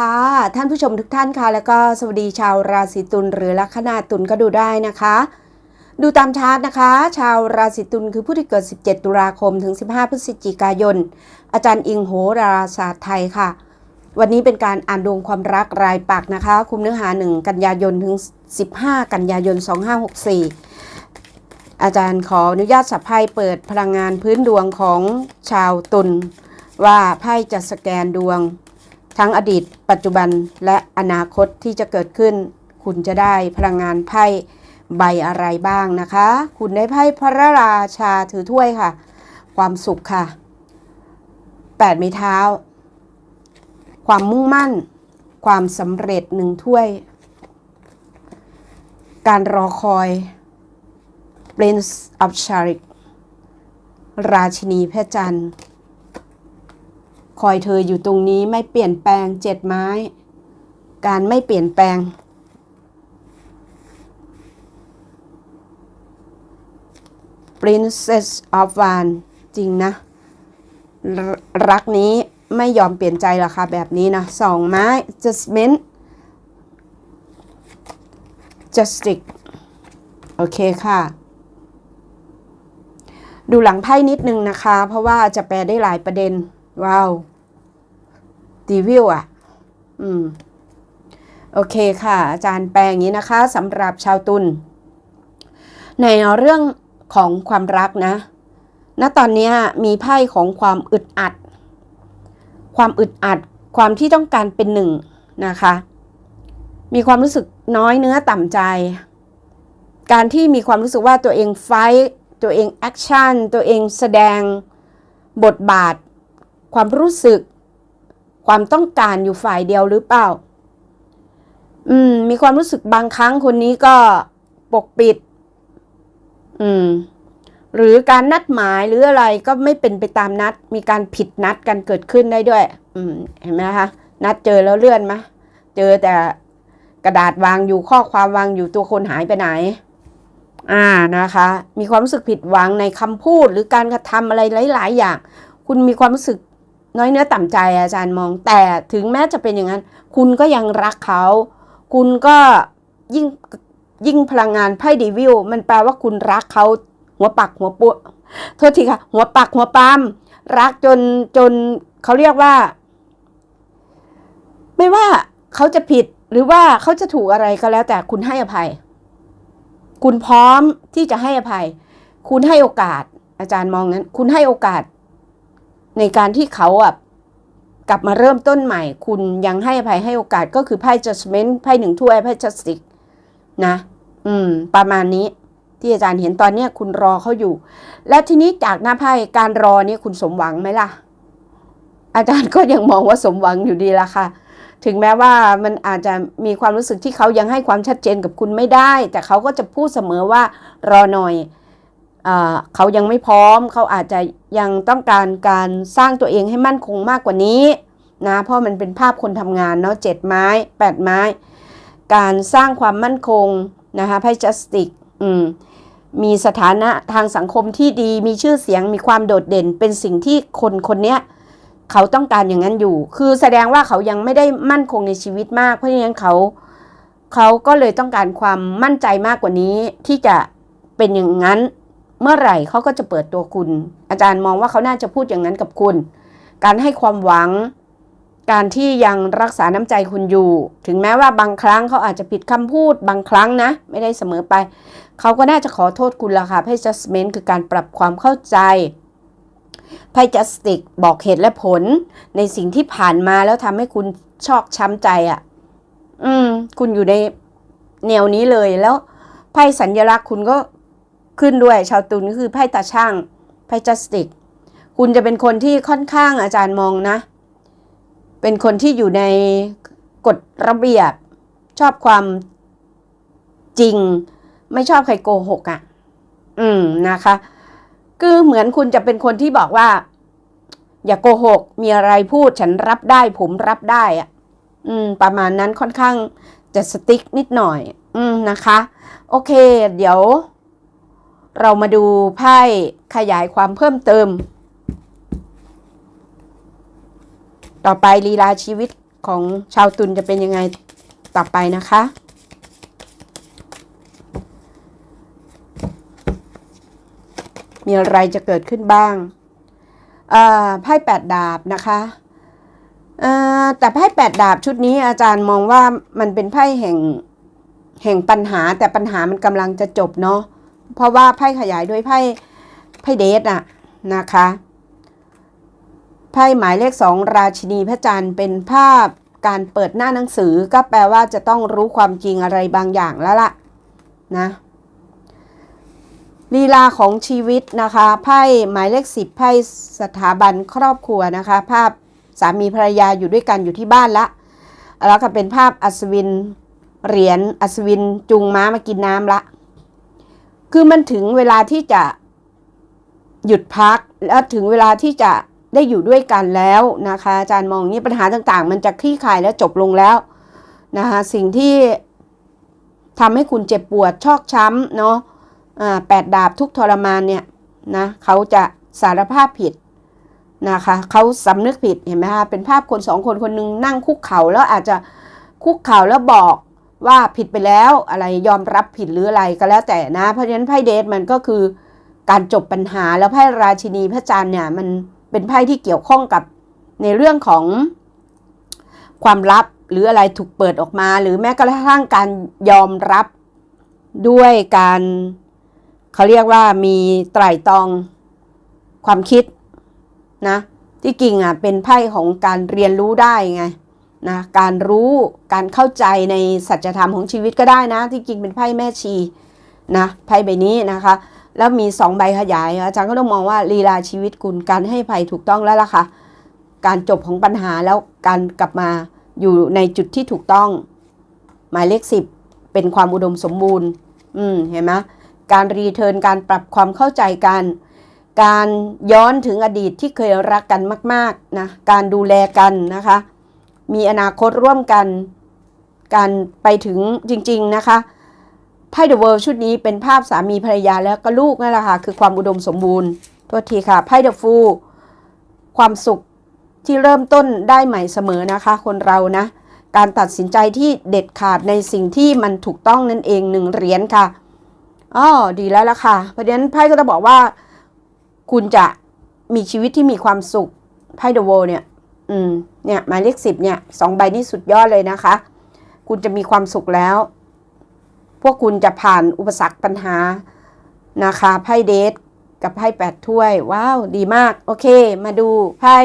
ค่ะ ท่านผู้ชมทุกท่านค่ะ แล้วก็สวัสดีชาวราศีตุลหรือลัคนาตุลก็ดูได้นะคะ ดูตามชาร์ตนะคะ ชาวราศีตุลคือผู้ที่เกิด 17 ตุลาคมถึง 15 พฤศจิกายน อาจารย์อิงโหราศาสตร์ไทยค่ะ วันนี้เป็นการอ่านดวงความรักรายปักนะคะ คุมเนื้อหา 1 กันยายนถึง 15 กันยายน 2564 อาจารย์ขออนุญาตสับไพ่เปิดพลังงานพื้นดวงของชาวตุลว่าไพ่จะสแกนดวง ทั้งอดีต ปัจจุบันและอนาคตที่จะเกิดขึ้น คุณจะได้พลังงานไพ่ใบอะไรบ้างนะคะ คุณได้ไพ่พระราชาถือถ้วยค่ะ ความสุขค่ะแปดไม้เท้า ความมุ่งมั่น ความสำเร็จหนึ่งถ้วย การรอคอย Prince of Sharik ราชินีแพระจันทร์ คอยเธออยู่ตรงนี้ไม่เปลี่ยนแปลงเจ็ดไม้ การไม่เปลี่ยนแปลง Princess of w a n จริงนะรรักนี้ไม่ยอมเปลี่ยนใจหรอกค่ะแบบนี้นะสองไม้ Jasmine Justice โอเคค่ะ ดูหลังไพ่นิดนึงนะคะ เพราะว่าจะแปลได้หลายประเด็น ว้าวดีวิวอะ อืม โอเคค่ะ อาจารย์แปลงนี้นะคะสำหรับชาวตุลในเรื่องของความรักนะณตอนนี้มีไพ่ของความอึดอัด ความอึดอัด ความที่ต้องการเป็นหนึ่งนะคะ มีความรู้สึกน้อยเนื้อต่ำใจ การที่มีความรู้สึกว่าตัวเองไฟตัวเองแอคชั่น ตัวเองแสดงบทบาท ความรู้สึก ความต้องการอยู่ฝ่ายเดียวหรือเปล่า อืม มีความรู้สึกบางครั้งคนนี้ก็ปกปิด อืม หรือการนัดหมายหรืออะไรก็ไม่เป็นไปตามนัด มีการผิดนัดกันเกิดขึ้นได้ด้วย อืม เห็นไหมคะ นัดเจอแล้วเลื่อนไหมเจอแต่กระดาษวางอยู่ข้อความวางอยู่ตัวคนหายไปไหน อ่านะคะ มีความรู้สึกผิดหวังในคำพูดหรือการกระทำอะไรหลาย ๆ อย่าง คุณมีความรู้สึก น้อยเนื้อต่ำใจอาจารย์มอง แต่ถึงแม้จะเป็นอย่างนั้น คุณก็ยังรักเขา คุณก็ยิ่งยิ่งพลังงานไพ่ดีวิวมันแปลว่าคุณรักเขาหัวปักหัวปุโทษทีค่ะ หัวปักหัวปามรักจนจนเขาเรียกว่า ไม่ว่าเขาจะผิดหรือว่าเขาจะถูกอะไรก็แล้วแต่คุณให้อภัย คุณพร้อมที่จะให้อภัย คุณให้โอกาส อาจารย์มองนั้น คุณให้โอกาส ในการที่เขาอะกลับมาเริ่มต้นใหม่ คุณยังให้อภัยให้โอกาสก็คือไพ่ judgment ไพ่หนึ่งถ้วยไพ่ justice นะ อืม ประมาณนี้ที่อาจารย์เห็นตอนเนี้ยคุณรอเขาอยู่ แล้วทีนี้จากหน้าไพ่การรอเนี่ยคุณสมหวังไหมล่ะ อาจารย์ก็ยังมองว่าสมหวังอยู่ดีละค่ะ ถึงแม้ว่ามันอาจจะมีความรู้สึกที่เขายังให้ความชัดเจนกับคุณไม่ได้ แต่เขาก็จะพูดเสมอว่ารอหน่อย เขายังไม่พร้อม เขาอาจจะยังต้องการการสร้างตัวเองให้มั่นคงมากกว่านี้นะเพราะมันเป็นภาพคนทำงานเนาะเจ็ดไม้แปดไม้ การสร้างความมั่นคงนะคะไพ่จัสติกอืมมีสถานะทางสังคมที่ดีมีชื่อเสียงมีความโดดเด่น เป็นสิ่งที่คนคนเนี้ยเขาต้องการอย่างนั้นอยู่ คือแสดงว่าเขายังไม่ได้มั่นคงในชีวิตมาก เพราะฉะนั้นเขาเขาก็เลยต้องการความมั่นใจมากกว่านี้ที่จะเป็นอย่างนั้น เมื่อไหร่เขาก็จะเปิดตัวคุณ อาจารย์มองว่าเขาน่าจะพูดอย่างนั้นกับคุณ การให้ความหวัง การที่ยังรักษาน้ำใจคุณอยู่ ถึงแม้ว่าบางครั้งเขาอาจจะผิดคำพูดบางครั้งนะ ไม่ได้เสมอไป เขาก็น่าจะขอโทษคุณละค่ะไพ่ judgment คือการปรับความเข้าใจไพ่ justice บอกเหตุและผล ในสิ่งที่ผ่านมาแล้วทำให้คุณชอกช้ำใจอะ่ะ อืม คุณอยู่ในแนวนี้เลยแล้วไพ่สัญญลักษณ์คุณก็ ขึ้นด้วย ชาวตุลก็คือไพ่ตาช่างไพ่ justice คุณจะเป็นคนที่ค่อนข้างอาจารย์มองนะ เป็นคนที่อยู่ในกฎระเบียบ ชอบความจริง ไม่ชอบใครโกหกอะ่ะ อืมนะคะคือเหมือนคุณจะเป็นคนที่บอกว่า อย่าโกหก มีอะไรพูดฉันรับได้ ผมรับได้อะ่ะอืม ประมาณนั้นค่อนข้างจะสติ๊กนิดหน่อย อืมนะคะ โอเค เดี๋ยว เรามาดูไพ่ขยายความเพิ่มเติม ต่อไปลีลาชีวิตของชาวตุลจะเป็นยังไงต่อไปนะคะ มีอะไรจะเกิดขึ้นบ้างไพ่แปดดาบนะคะแต่ไพ่แปดดาบชุดนี้อาจารย์มองว่ามันเป็นไพ่แห่งแห่งปัญหาแต่ปัญหามันกำลังจะจบเนาะ เพราะว่าไพ่ขยายด้วยไพ่ไพ่เดทอะนะคะไพ่หมายเลขสองราชินีพระจันทร์เป็นภาพการเปิดหน้าหนังสือก็แปลว่าจะต้องรู้ความจริงอะไรบางอย่างแล้วล่ะนะลีลาของชีวิตนะคะไพ่หมายเลขสิบไพ่สถาบันครอบครัวนะคะ ภาพสามีภรรยาอยู่ด้วยกันอยู่ที่บ้านละแล้วก็เป็นภาพอัศวินเหรียญอัศวินจูงม้ามากินน้ำละ คือมันถึงเวลาที่จะหยุดพัก แล้วถึงเวลาที่จะได้อยู่ด้วยกันแล้วนะคะ อาจารย์มองนี้ปัญหาต่างๆ มันจะคลี่คลายและจบลงแล้วนะคะสิ่งที่ทำให้คุณเจ็บปวดชอกช้ำเนาะอ่าแปดดาบทุกทรมานเนี่ยนะเขาจะสารภาพผิดนะคะเขาสำนึกผิดเห็นไหมคะเป็นภาพคนสองคนคนหนึงนั่งคุกเข่าแล้วอาจจะคุกเข่าแล้วบอก ว่าผิดไปแล้วอะไรยอมรับผิดหรืออะไรก็แล้วแต่นะ เพราะฉะนั้นไพ่เดทมันก็คือการจบปัญหาแล้วไพ่ราชินีพระจันทร์เนี่ยมันเป็นไพ่ที่เกี่ยวข้องกับในเรื่องของความลับหรืออะไรถูกเปิดออกมา หรือแม้กระทั่งการยอมรับด้วยการเขาเรียกว่ามีไตร่ตรองความคิดนะที่จริงอะเป็นไพ่ของการเรียนรู้ได้ไง นะการรู้การเข้าใจในสัจธรรมของชีวิตก็ได้นะ ที่จริงเป็นไพ่แม่ชีนะไพ่ใบนี้นะคะ แล้วมีสองใบขยาย อาจารย์ก็ต้องมองว่าลีลาชีวิตคุณการให้ภัยถูกต้องแล้วล่ะค่ะ การจบของปัญหาแล้วการกลับมาอยู่ในจุดที่ถูกต้อง หมายเลขสิบเป็นความอุดมสมบูรณ์ อืมเห็นไหมการรีเทิร์นการปรับความเข้าใจกันการย้อนถึงอดีตที่เคยรักกันมาก ๆ นะ การดูแลกันนะคะ มีอนาคตร่วมกันการไปถึงจริง ๆ นะคะไพ่เดอะเวิลด์ชุดนี้เป็นภาพสามีภรรยาแล้วก็ลูกนั่นแหละค่ะ คือความอุดมสมบูรณ์โทษทีค่ะไพ่เดอะฟูความสุขที่เริ่มต้นได้ใหม่เสมอนะคะ คนเรานะ การตัดสินใจที่เด็ดขาดในสิ่งที่มันถูกต้องนั่นเองหนึ่งเหรียญค่ะอ๋อดีแล้วล่ะค่ะ เพราะฉะนั้นไพ่ก็จะบอกว่า คุณจะมีชีวิตที่มีความสุขไพ่เดอะโวเนี่ย อืม เนี่ยหมายเลขสิบเนี่ยสองใบนี้สุดยอดเลยนะคะ คุณจะมีความสุขแล้ว พวกคุณจะผ่านอุปสรรคปัญหานะคะไพ่เดทกับไพ่แปดถ้วย ว้าว ดีมาก โอเค มาดูไพ่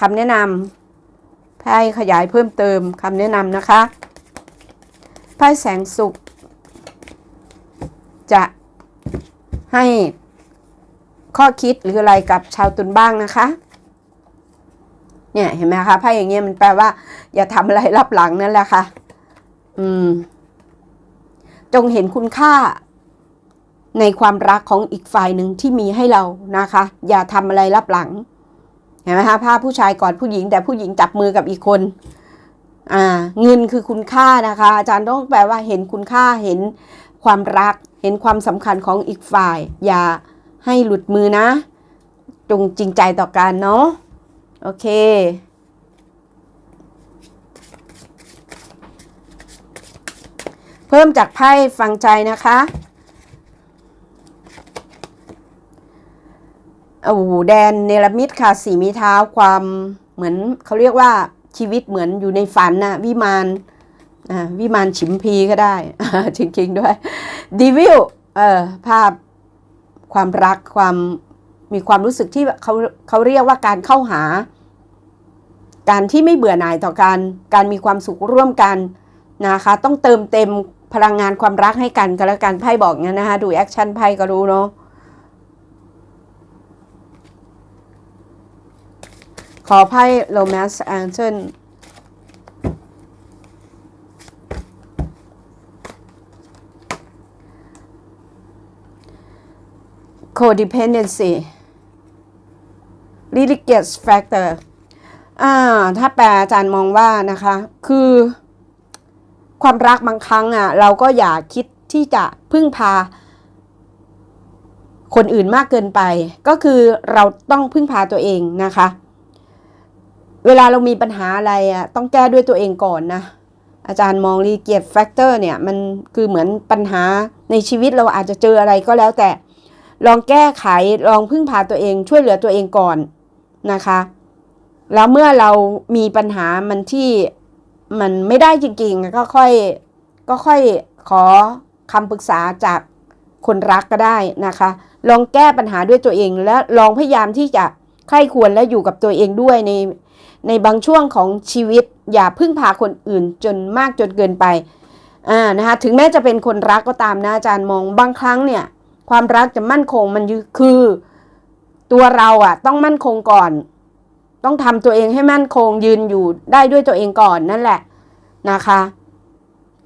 คำแนะนำไพ่ขยายเพิ่มเติมคำแนะนำนะคะไพ่แสงสุข จะให้ข้อคิดหรืออะไรกับชาวตุนบ้างนะคะ เนี่ยเห็นไหมคะไพ่อย่างเงี้ยมันแปลว่า อย่าทำอะไรรับหลังนั่นแหละค่ะ อืม จงเห็นคุณค่า ในความรักของอีกฝ่ายหนึ่งที่มีให้เรานะคะ อย่าทำอะไรรับหลัง เห็นไหมคะภาพผู้ชายกอดผู้หญิง แต่ผู้หญิงจับมือกับอีกคน อ่า เงินคือคุณค่านะคะ อาจารย์ต้องแปลว่าเห็นคุณค่าเห็นความรัก เห็นความสำคัญของอีกฝ่าย อย่าให้หลุดมือนะ จงจริงใจต่อกันเนาะ โอเค เพิ่มจากไพ่ฟังใจนะคะ โอ้โหแดนเนลมิดค่ะสีมีเท้าความเหมือนเขาเรียกว่าชีวิตเหมือนอยู่ในฝันนะวิมานอ่าวิมานฉิมพีก็ได้จริงๆด้วยดีวิลเออภาพความรักความมีความรู้สึกที่เขาเขาเรียกว่าการเข้าหา การที่ไม่เบื่อหน่ายต่อการการมีความสุขร่วมกันนะคะ ต้องเติมเต็มพลังงานความรักให้กันก็แล้วกันไพ่บอกงั้นนะคะ ดูแอคชั่นไพ่ก็รู้เนาะขอไพ่ Romance Angel codependency religious factor อ่า ถ้าแปลอาจารย์มองว่านะคะ คือ ความรักบางครั้งอะ เราก็อย่าคิดที่จะพึ่งพา คนอื่นมากเกินไป ก็คือเราต้องพึ่งพาตัวเองนะคะ เวลาเรามีปัญหาอะไรอะต้องแก้ด้วยตัวเองก่อนนะอาจารย์มองรีเกียรแฟกเตอร์เนี่ยมันคือเหมือนปัญหาในชีวิตเราอาจจะเจออะไรก็แล้วแต่ ลองแก้ไขลองพึ่งพาตัวเองช่วยเหลือตัวเองก่อนนะคะ แล้วเมื่อเรามีปัญหามันที่มันไม่ได้จริงๆ ก็ค่อยก็ค่อยขอคำปรึกษาจากคนรักก็ได้นะคะ ลองแก้ปัญหาด้วยตัวเอง และลองพยายามที่จะใคร่ควรและอยู่กับตัวเองด้วยในในบางช่วงของชีวิต อย่าพึ่งพาคนอื่นจนมากจนเกินไปอ่านะคะถึงแม้จะเป็นคนรักก็ตามนะอาจารย์มองบางครั้งเนี่ย ความรักจะมั่นคงมันคือตัวเราอะต้องมั่นคงก่อน ต้องทำตัวเองให้มั่นคงยืนอยู่ได้ด้วยตัวเองก่อนนั่นแหละนะคะ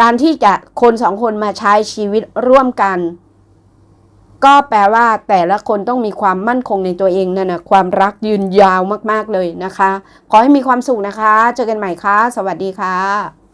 การที่จะคนสองคนมาใช้ชีวิตร่วมกัน ก็แปลว่าแต่ละคนต้องมีความมั่นคงในตัวเองนั่นนะความรักยืนยาวมากๆเลยนะคะ ขอให้มีความสุขนะคะ เจอกันใหม่ค่ะ สวัสดีค่ะ